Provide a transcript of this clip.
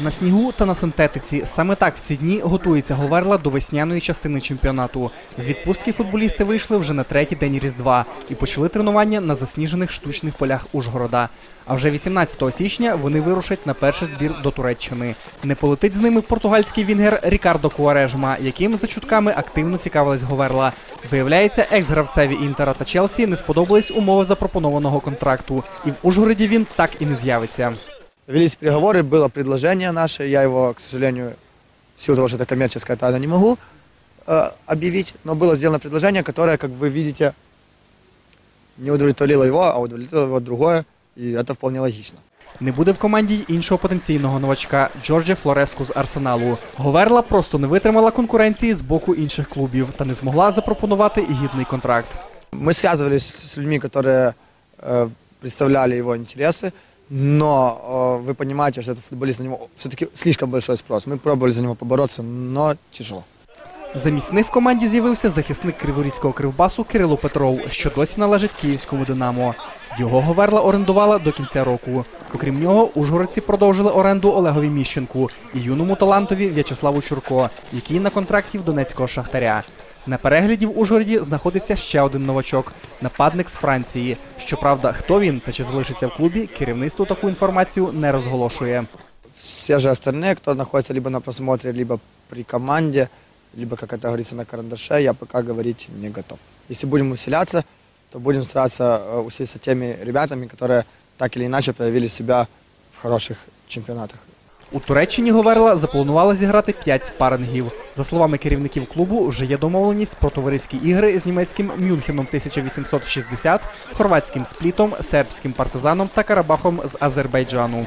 На снігу та на синтетиці саме так в ці дні готується Говерла до весняної частини чемпіонату. З відпустки футболісти вийшли вже на третій день Різдва і почали тренування на засніжених штучних полях Ужгорода. А вже 18 січня вони вирушать на перший збір до Туреччини. Не полетить з ними португальський вінгер Рікардо Куарежма, яким за чутками активно цікавилась Говерла. Виявляється, екс-гравцеві Інтера та Челсі не сподобались умови запропонованого контракту, і в Ужгороді він так і не з'явиться. Велись переговоры, было предложение наше, я его, к сожалению, в силу того, что это коммерческая тайна, не могу э, объявить, но было сделано предложение, которое, как вы видите, не удовлетворило его, а удовлетворило его другое, и это вполне логично. Не буде в команді й іншого потенційного новачка Джорджа Флореску з Арсеналу. Говерла просто не витримала конкуренції з боку інших клубів та не змогла запропонувати і гідний контракт. Мы связывались с людьми, которые э, представляли его интересы, но э, вы понимаете, что этот футболист на него все-таки слишком большой спрос. Мы пробовали за него побороться, но тяжело. Замість них в команді з'явився захисник криворізького кривбасу Кирило Петров, що досі належить київському Динамо. Його Говерла орендувала до кінця року. Окрім нього, ужгородці продовжили оренду Олегові Міщенку і юному талантові В'ячеславу Чурко, який на контракті в Донецького шахтаря. На перегляді в Ужгороді знаходиться ще один новачок нападник з Франції. Щоправда, хто він та чи залишиться в клубі, керівництво таку інформацію не розголошує. Все же остальные, кто находится либо на просмотре, либо при команде, либо, как это говорится, на карандаше, я пока говорить не готов. Если будем усиляться, то будем стараться э, усилиться теми ребятами, которые так или иначе проявили себя в хороших чемпионатах. У Туреччині Говерла запланувала зіграти 5 спарингів. За словами керівників клубу, вже є домовленість про товариські ігри з німецьким Мюнхеном 1860, хорватським сплітом, сербським партизаном та Карабахом з Азербайджану.